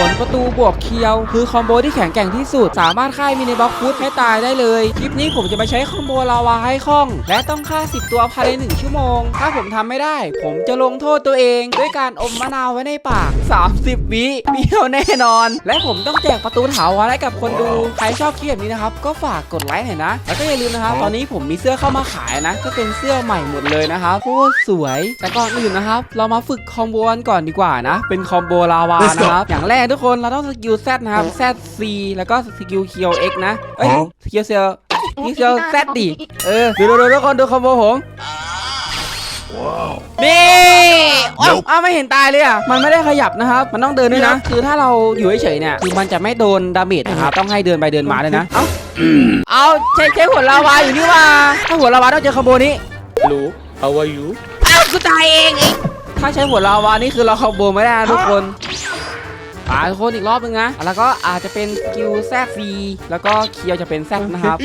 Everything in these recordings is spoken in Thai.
ผลประตูบวกเคียว คือคอมโบที่แข็งแกร่งที่สุด สามารถฆ่ามินิบล็อกฟุตให้ตายได้เลย คลิปนี้ผมจะไปใช้คอมโบลาวาให้คล่อง และต้องฆ่า 10 ตัวภายใน 1 ชั่วโมง ถ้าผมทำไม่ได้ ผมจะลงโทษตัวเอง ด้วยการอมมะนาวไว้ในปาก 30 วิเปรี้ยวแน่นอน และผมต้องแจกประตูถาวรให้กับคนดูใครชอบคลิปแบบนี้นะครับก็ฝากกดไลค์หน่อยนะ แล้วก็อย่าลืมนะครับตอนนี้ผมมีเสื้อเข้ามาขายนะ ก็เป็นเสื้อใหม่หมดเลยนะครับโคตรสวยแต่ก่อนอื่นนะครับ เรามาฝึกคอมโบกันก่อนดีกว่านะ เป็นคอมโบลาวานะครับอย่างแรกทุกคนเราต้องสกิล Z นะครับ Z C แล้วก็สกิลเคียว X นะ เอ้ยฮะสกิลเซลสกิลเซล Z ดิเออดูดูดูทุกคนดูคอมโบผมนี่อ้าว Nope อ้าวไม่เห็นตายเลยอะ มันไม่ได้ขยับนะครับ มันต้องเดินด้วยนะ คือถ้าเราอยู่เฉยๆเนี่ยคือมันจะไม่โดนดาเมจนะครับ ต้องให้เดินไปเดินมาด้วยนะ เอ้า เอาใช้ใช้หัวลาวาอยู่นี่ว่า ถ้าหัวลาวาต้องเจอคอมโบนี้ Hello, how are you? อ้าวกูตายเองไอ้ถ้าใช้หัวลาวานี่คือเราคอมโบไม่ได้นะทุกคน ตายทุกคนอีกรอบนึงนะ แล้วก็อาจจะเป็นสกิลแซดซีแล้วก็เคียวจะเป็นแซดนะครับ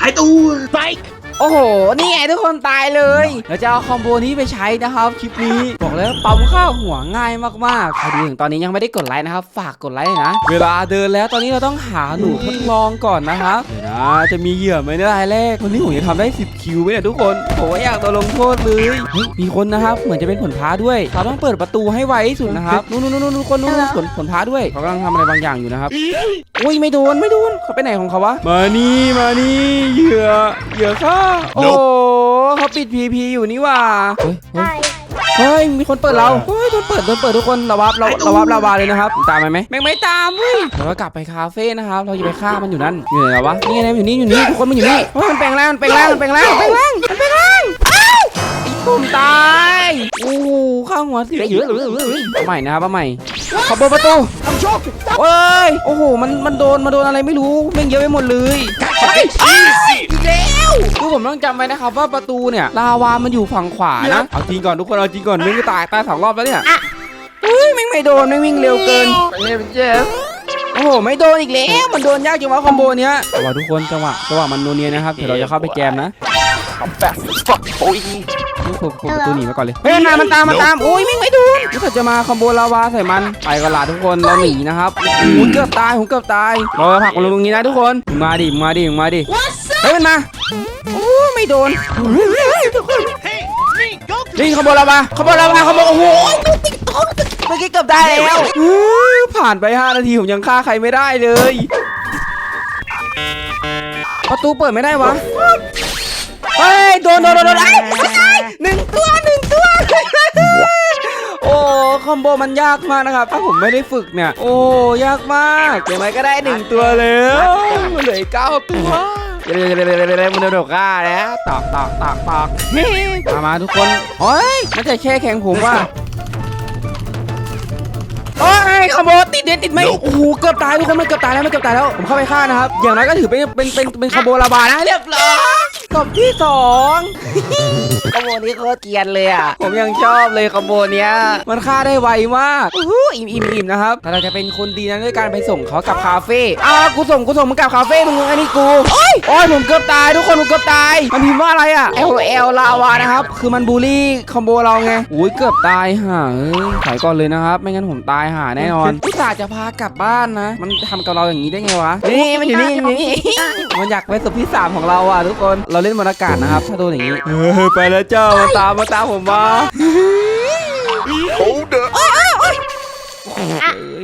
หายตัว Spike! โอ้โห นี่ไงทุกคนตายเลยเดี๋ยวจะเอาคอมโบนี้ไปใช้นะครับคลิปนี้ บอกเลยว่าปั๊มข้าวหัวง่ายมากๆใครดูถึงตอนนี้ยังไม่ได้กดไลค์นะครับ ฝากกดไลค์หน่อยนะ เวลาเดินแล้วตอนนี้เราต้องหาหนูทดลองก่อนนะครับเดี๋ยว นะจะมีเหยื่อไหมในรายแรกวันนี้ผมจะทำได้ 10 คิวไหมเนี่ยทุกคนผมว่าอยากโดนลงโทษเลยเฮ้ยมีคนนะครับเหมือนจะเป็นผลพ้าด้วยเราต้องเปิดประตูให้ไวที่สุดนะครับนู่นนู่นนู่นทุกคนนู่นผลผลพ้าด้วยเขากำลังทำอะไรบางอย่างอยู่นะครับอุ้ยไม่โดนไม่โดนเขาไปไหนของเขาวะมานี่มานี่เหยื่อเหยื่อข้าโอ้โหเขาปิดพีพีอยู่นี่หว่าเฮ้ย เฮ้ยเฮ้ยมีคนเปิดเราเฮ้ยโดนเปิดโดนเปิดทุกคนระวับเราระวับลาวาเลยนะครับตามไปไหมแม่งไม่ตามเว้ยเราก็กลับไปคาเฟ่นะครับเราจะไปฆ่ามันอยู่นั่นอยู่ไหนแล้ววะนี่ไงมันอยู่นี่อยู่นี่ทุกคนมันอยู่นี่เฮ้ยมันแปลงร่างมันแปลงร่างมันแปลงร่างมันแปลงร่างมันแปลงร่างอ้าวไอ้ผมตายโอ้โหข้างหัวเสียเอาใหม่นะครับเอาใหม่ขอเปิดประตูเอ้ยโอ้โหมันมันโดนมาโดนอะไรไม่รู้แม่งเยอะไปหมดเลยเฮ้ย อ้าวอีกแล้วคือผมต้องจำไว้นะครับว่าประตูเนี่ยลาวามันอยู่ฝั่งขวานะเอาจริงก่อนทุกคนเอาจริงก่อนแม่งก็ตายตายสองรอบแล้วเนี่ยเฮ้ยแม่งไม่โดนแม่งวิ่งเร็วเกินเร็วเจ็บโอ้โหไม่โดนอีกแล้วมันโดนยากจังวะคอมโบเนี้ยแต่ว่าทุกคนจังหวะจังหวะมันโนเนียนะครับเดี๋ยวเราจะเข้าไปแจมนะ fast as fuck, boy. นี่ผมผมประตูหนีมาก่อนเลยเฮ้ยมันมามันตามมันตามโอ้ยแม่งไม่โดนรู้สึกจะมาคอมโบลาวาใส่มันไปก่อนละทุกคนเราหนีนะครับโอ้โหเกือบตายผมเกือบตายเราจะผลักมันลงตรงนี้นะทุกคนมึงมาดิมึงมาดิมึงมาดิเฮ้ยมันมาโอ้ไม่โดนนี่ขบวนเรามาขบวนเรามาขบวนโอ้โหเมื่อกี้เกือบได้แล้วอื้อผ่านไป 5 นาทีผมยังฆ่าใครไม่ได้เลย ประตูเปิดไม่ได้วะเฮ้ยโดนโดนโดนโดนไอ้ไอ้หนึ่งตัวหนึ่งตัว โอ้คอมโบมันยากมากนะครับ ถ้าผมไม่ได้ฝึกเนี่ย โอ้ยากมากเดี๋ยวมันก็ได้หนึ่งตัวแล้วเหลือเก้าตัวเดี๋ยวเดี๋ยวเดี๋ยวเดี๋ยวมันโดนฆ่าแล้วตอกตอกตอกตอกเฮ้ยมามาทุกคนโอ้ยมันจะแช่แข็งผมว่ะโอ้ยคอมโบติดเด็ดติดไหมโอ้โหเกือบตายทุกคนมันเกือบตายแล้วมันเกือบตายแล้วผมเข้าไปฆ่านะครับอย่างน้อยก็ถือเป็นเป็นเป็นเป็นคอมโบลาบานะเรียบร้อย กบที่สองคอมโบนี้โคตรเกรียนเลยอะ ผมยังชอบเลยคอมโบเนี้ย มันฆ่าได้ไวมากอู้หูอิ่มอิ่มอิ่มนะครับแต่เราจะเป็นคนดีนะด้วยการไปส่งเขากลับคาเฟ่อ้าวกูส่งกูส่งมึงกลับคาเฟ่มึงอันนี้กูโอ้ยโอ้ยผมเกือบตายทุกคนผมเกือบตาย มันพิมพ์ว่าอะไรอะ L L ลาวานะครับ คือมันบูลลี่คอมโบเราไงอุ้ยเกือบตายห่าเอ้ยถอยก่อนเลยนะครับ ไม่งั้นผมตายห่าแน่นอนอุตส่าห์จะพากลับบ้านนะ มันทำกับเราอย่างนี้ได้ไงวะ นี่มันอยู่นี่อยู่นี่มันอยากไปสุดที่สามของเราอะทุกคน เราเล่นบรรยากาศนะครับ ถ้าโดนอย่างนี้เออไปแล้วเจ้ามาตามมาตามผมมา Hold up เอ้ย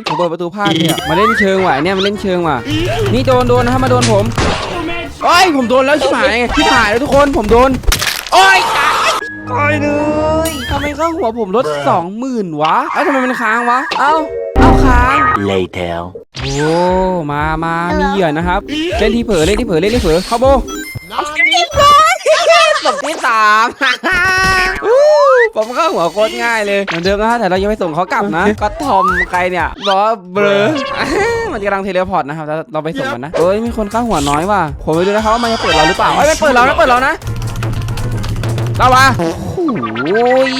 ผมเปิดประตูพลาดเนี่ยมาเล่นเชิงว่ะเนี่ยมาเล่นเชิงว่ะนี่โดนโดนนะครับมาโดนผมโอ้ยผมโดนแล้วชิบหายไงชิบหายแล้วทุกคนผมโดนโอ้ยตายตายเลยทำไมข้างหัวผมลดสองหมื่นวะเอ้าทำไมมันค้างวะเอ้าเอ้าค้าง Later. โอ้มามามีเหยื่อนะครับเล่นที่เผลอเล่นที่เผลอเล่นที่เผลอคาโบต บที่สามอู้ผมเข้าหัวโคตรง่ายเลยเหมือนเดิมนะฮะแต่เรายังไม่ส่งเขากลับนะ ก็ทอมใครเนี่ยบอกว่าเบลอมันกำลังเทเลพอร์ตนะครับแล้วเราไปส่งมันนะเอ้ยมีคนเข้าหัวน้อยว่ะผมไปดูนะครับว่ามันจะเปิดเราหรือเปล่าเอ้ยมันเปิดเรานะเปิดเรานะเราวะ โอ้ย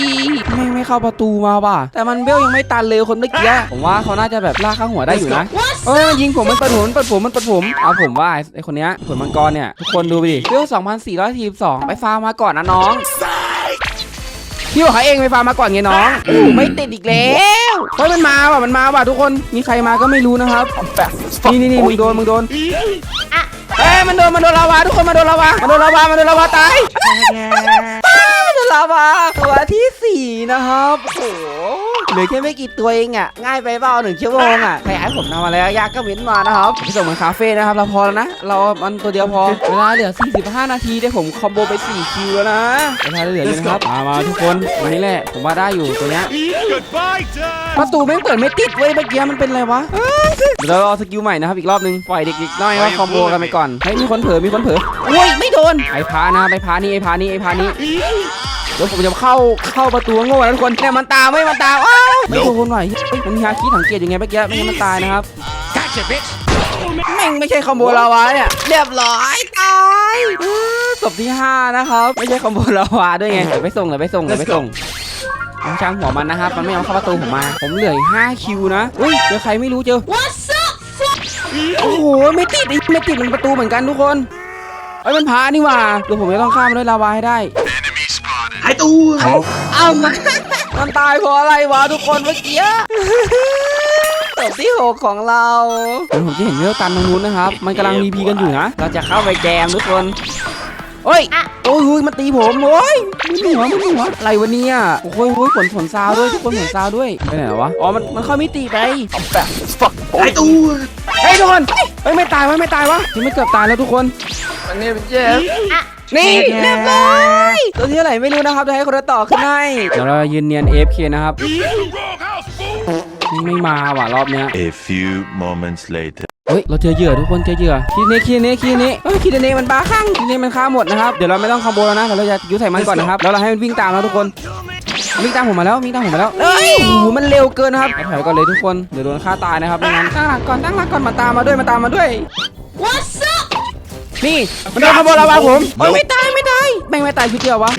ไม่งไม่เข้าประตูมาว่ะ แต่มันเบลยังไม่ตันเลยคนเมื่อกี้ผมว่าเขาน่าจะแบบลากข้างหัวได้อยู่นะเอ้ยมันยิงผมมันเปิดผมมันเปิดผมมันเปิดผมเอาผมว่าไอ้ไอคนเนี้ยผลมังกรเนี่ยทุกคนดูไปดิเวล2,442 ไปฟาร์มมาก่อนนะน้องพี่บอกเขาเองไปฟาร์มมาก่อนไงน้องอู้ไม่ติดอีกแล้วเฮ้ยมันมาว่ะมันมาว่ะทุกคนมีใครมาก็ไม่รู้นะครับ I'm fast as fuck, นี่นี่นี่มึ boy. งโดนมึงโดนเอ้ยมันโดนมันโดนลาวาทุกคนมันโดนลาวามันโดนลาวามันโดนลาวาตายมันโดน ลาวาตัวที่สี่นะครับโอ้โหเหลือแค่ไม่กี่ตัวเองอะง่ายไปเปล่าหนึ่งชั่วโมงอะใครอยากให้ผมทำอะไรยากก็เว้นมานะครับไปส่งมันคาเฟ่นะครับเราพอแล้วนะเรามันตัวเดียวพอเวลาเหลือ 45 นาทีได้ผมคอมโบไป 4 คิวแล้วนะเวลาเหลือเยอะนะครับมามาทุกคนวันนี้แหละผมว่าได้อยู่ตัวเนี้ย Goodbye, Dad! ประตูแม่งเปิดไม่ติดเว้ยเมื่อกี้มันเป็นอะไรวะเดี๋ยวเราเอาสกิลใหม่นะครับอีกรอบนึงปล่อยเด็กๆน้อยว่าคอมโบกันไปก่อนเฮ้ยมีคนเผลอมีคนเผลออุ้ยไม่โดนไอ้พานะไอ้พานี่ไอ้พานี่ไอ้พานี่ เดี๋ยวผมจะเข้าเข้าประตูโง่แล้วทุกคนเนี่ยมันตามไม่มันตามอ้าวไม่โดนหน่อยเฮ้ยมันมีฮาคิสังเกตยังไงเมื่อกี้ไม่งั้นมันตายนะครับ Gotcha, bitch! แม่งไม่ใช่คอมโบลาวาเนี่ยเรียบร้อยตายอื้อศพที่ห้านะครับไม่ใช่คอมโบลาวาด้วยไงเดี๋ยวไปส่งเดี๋ยวไปส่งเดี๋ยวไปส่งเอาช่างหัวมันนะครับ มันไม่ยอมเข้าประตูผมมา ผมเหลืออีก5คิวนะอุ้ยเจอใครไม่รู้เจอโอ้โห ไม่ติดอีกไม่ติดมันประตูเหมือนกันทุกคนเอ้ยมันพานี่หว่าเดี๋ยวผมจะต้องข้ามมันด้วยลาวาให้ได้หายตัวเอ้ามันมันตายเพราะอะไรวะทุกคนเมื่อกี้ศพที่หกของเราเดี๋ยวผมจะเห็นเวลตันตรงนู้นนะครับ มันกำลังรีพีกันอยู่นะ เราจะเข้าไปแจมทุกคนโอ้ยโอ้ยโอ้ยมันตีผมโอ้ยมันหัวมันหัวอะไรวะเนี่ยโอ้ยโอ้ยฝนฝนซาวด้วยทุกคนฝนซาวด้วยไปไหนวะ อ๋อ มัน มันเข้ามิติไป I'm fast as fuck, หาย boy. ตัวเฮ้ยทุกคนเฮ้ย ไม่ตายวะ ไม่ตายวะยังไม่เกือบตายแล้วทุกคน My name is Jeff. นี่เรียบร้อยตัวที่เท่าไหร่ไม่รู้นะครับจะให้คนละต่อขึ้นให้เดี๋ยวเรายืนเนียน AFK นะครับ You hit the wrong house, fool! ไม่ไม่มาว่ะรอบเนี้ย A few moments later. เฮ้ย เราเจอเหยื่อทุกคนเจอเหยื่อคีเนคีเนคีเนเฮ้ยคีเนมันบ้าข้างคีเนมันฆ่าหมดนะครับ เดี๋ยวเราไม่ต้องคอมโบแล้วนะเดี๋ยวเราจะยุใส่มันก่อนนะครับ แล้วเราให้มันวิ่งตามเราทุกคน วิ่งตามผมมาแล้ววิ่งตามผมมาแล้วเอ้ยโอ้โหมันเร็วเกินนะครับถอยก่อนเลยทุกคน เดี๋ยวโดนฆ่าตายนะครับไม่งั้นตั้งหลักก่อนตั้งหลักก่อนมาตามมาด้วยมาตามมาด้วย นี่ มันโดนขโมยลาวาผมโอ้ยไม่ตายไม่ตายแม่งไม่ตายชุดเดียววะ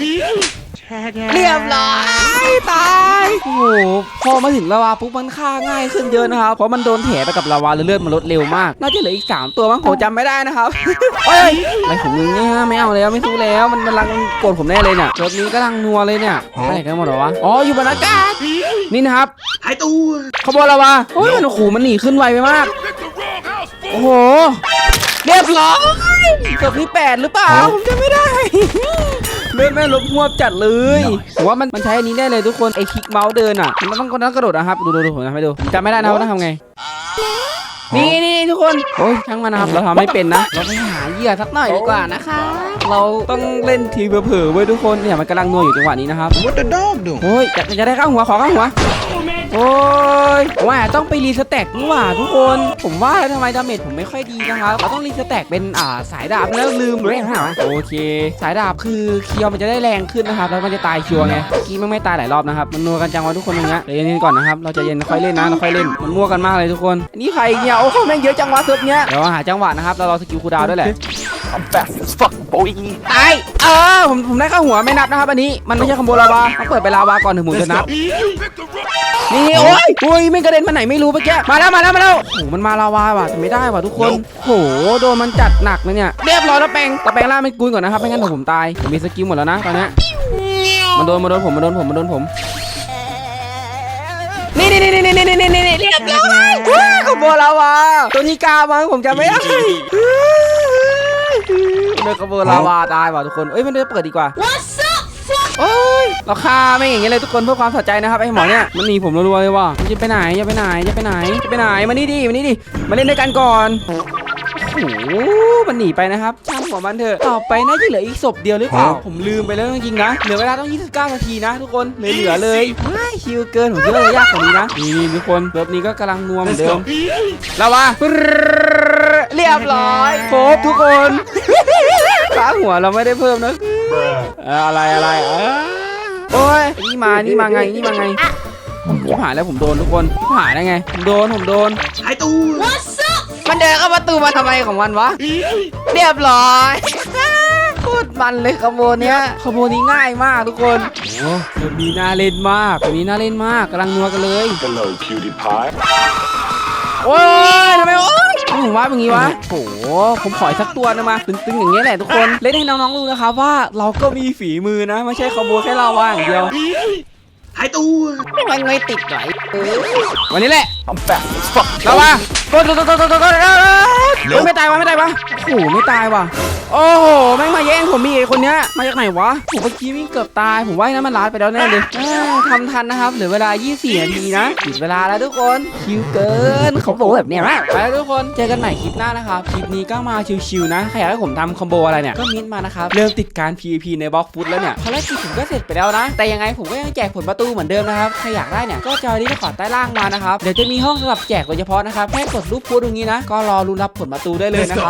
เรียบร้อยตายโอ้โหพอมาถึงลาวาปุ๊บมันฆ่าง่ายขึ้นเยอะนะครับเพราะมันโดนแถไปกับลาวาแล้วเลือดมันลดเร็วมาก น่าจะเหลืออีกสามตัวมั้งผมจำไม่ได้นะครับ เฮ้ยอะไรของมึงเนี่ยไม่เอาแล้วไม่สู้แล้วมันมันรังโกรธผมแน่เลยเนี่ยรถนี้ก็ลังนัวเลยเนี่ยไปไหนกันหมดเหรอวะอ๋ออยู่บนอากาศนี่นะครับหายตัวขโมยลาวาโอ้ยมันโอ้โหมันหนีขึ้นไวไปมาก You picked the wrong house, โอ้ fool! โห เรียบร้อยเกือบที่แปดหรือเปล่าผมจำไม่ได้ เลื่อนแม่งลบหวบจัดเลยผมว่ามันมันใช้อันนี้ได้เลยทุกคนไอคลิกเมาส์เดินอะมันต้องต้องกระโดดนะครับดูดูดูผมทำให้ดูจำไม่ได้นะว่าต้องทำไงนี่นี่นี่ทุกคน โอ้ยช่างมันนะครับเราทำไม่เป็นนะ เราไปหาเหยื่อสักหน่อยดีกว่านะคะ เราต้องเล่นทีเผลอๆไว้ยทุกคนเนี่ยมันกำลังนัวอยู่จังหวะนี้นะครับ What the dog do? โอ้ยจะจะได้ข้างหัวขอข้างหัว โอ้ยว่าต้องไปรีสแต็กนี่หว่าทุกคน ผมว่าทำไมดาเมจผมไม่ค่อยดีนะครับเราต้องรีสแต็กเป็นอ่าสายดาบแล้วลืมเรื่องหรอโอเค สายดาบคือเคียวมันจะได้แรงขึ้นนะครับแล้วมันจะตายชัวร์ไงเมื่อกี้มันไม่ตายหลายรอบนะครับมันนัวกันจังวะทุกคนตรงเนี้ยเดี๋ยวเย็นก่อนนะครับเราจะเย็นค่อยเล่นนะเราค่อยเล่นมันมั่วกันมากเลยทุกคนนี่ใครเนี่ยโอ้โหแม่งเยอะจังวะเซิร์ฟเนี้ยเดี๋ยวหาจังหวะนะครับเรารอสกิลคูดาวด้วยแหละ I'm fast as fuck boy ไอเออผมผมได้ข้าหัวไม่นับนะครับอันนี้มันไม่ใช่คอมโบลาวาต้อเปิดไปลาวาก่อนถึงผมจะนับ นี่โอ้ยโอ้ยไม่กระเด็นมาไหนไม่รู้เมื่อกี้มาแล้วมาแล้วมาแล้วโอ้โหมันมาลาวาว่ะแต่ไม่ได้ว่ะทุกคนโหโดนมันจัดหนักเลยเนี่ยเรียบร้อยแล้วแปงแต่แปงล่าไม่กุยก่อนนะครับไม่งั้นผมตายผมมีสกิลหมดแล้วนะตอนนี้มันโดนมาโดนผมมาโดนผมมาโดนผมนี่นี่นี่นี่นี่นี่นี่นี่รียบร้อยว้าวขบวนลาวาตัวนี้กามั้งผมจำไม่ได้ โดนขโมยลาวาตายว่ะทุกคนเอ้ยมันจะเปิดดีกว่าโอ้ยเราฆ่าไม่อย่างเงี้ยเลยทุกคนเพื่อความสะใจนะครับไอ้หมอเนี่ยมันหนีผมรัวๆเลยว่ะมันจะไปไหนจะไปไหนจะไปไหนจะไปไหนมานี่ดิมานี่ดิมาเล่นด้วยกันก่อนโอ้โหมันหนีไปนะครับช่างหัวมันเถอะต่อไปน่าจะเหลืออีกศพเดียวหรือเปล่าผมลืมไปแล้วจริงๆนะเหลือเวลาต้อง 29 นาทีนะ ทุกคนเหลือเหลือเลยไม่ชิวเกินผมคิดว่ายากกว่านี้นะนี่นี่ทุกคนร์ฟนี้ก็กำลังนัวเหมือนเดิมแล้ววะ เรียบร้อยครบทุกคนขาหัวเราไม่ได้เพิ่มนะเอ่ออะไรอะไรเออโอ้ยนี่มานี่มาไงนี่มาไงผมหายแล้วผมโดนทุกคนผมหายได้ไงผมโดนผมโดนหายตัวมันเดินเข้าประตูมาทำไมของมันวะเรียบร้อยโคตรมันเลยขโมยเนี้ยขโมยนี้ง่ายมากทุกคนโอ้เกมนี้น่าเล่นมากเกมนี้น่าเล่นมากกำลังนัวกันเลย Hello, cutie pie. โอ้ยทำไมโอ้ยโอ้โหผมว่าอย่างงี้วะโอ้โหผมขออีกสักตัวนะมาตึงๆอย่างเงี้ยแหละทุกคนเล่นให้น้องๆดูนะครับว่าเราก็มีฝีมือนะไม่ใช่คอมโบแค่เราว่าอย่างเดียวหายตัวไม่ไม่ติดไหลเออวันนี้แหละ I'm fast as fuck เราว่าโดนโดนโดนโดนโดนโดนโดนไม่ตายวะไม่ตายวะโอ้โหไม่ตายวะโอ้โหแม่งมาแย่งผมมีไอ้คนเนี้ยมาจากไหนวะผมเมื่อกี้วิ่งเกือบตายผมว่าไอ้นั้นมันลาดไปแล้วแน่เลยทำทันนะครับเหลือเวลา 24 นาทีนะปิดเวลาแล้วทุกคนคิวเกินเขาบอกแบบเนี้ยนะไปแล้วทุกคนเจอกันใหม่คลิปหน้านะครับคลิปนี้ก็มาชิวๆนะใครอยากให้ผมทำคอมโบอะไรเนี่ยก็มิ้นมานะครับเริ่มติดการ PVP ในบล็อกฟุตแล้วเนี่ยภารกิจผมก็เสร็จไปแล้วนะ แต่ยังไงผมก็ยังแจกผลประตูเหมือนเดิมนะครับใครอยากได้เนี่ยก็จอยที่ขอใต้ล่างมานะครับเดี๋ยวจะมีห้องสำหรับแจกโดยเฉพาะนะครับแค่กดรูปพูดตรงนี้นะ ก็รอรุนรับผลประตูได้เลยนะครับ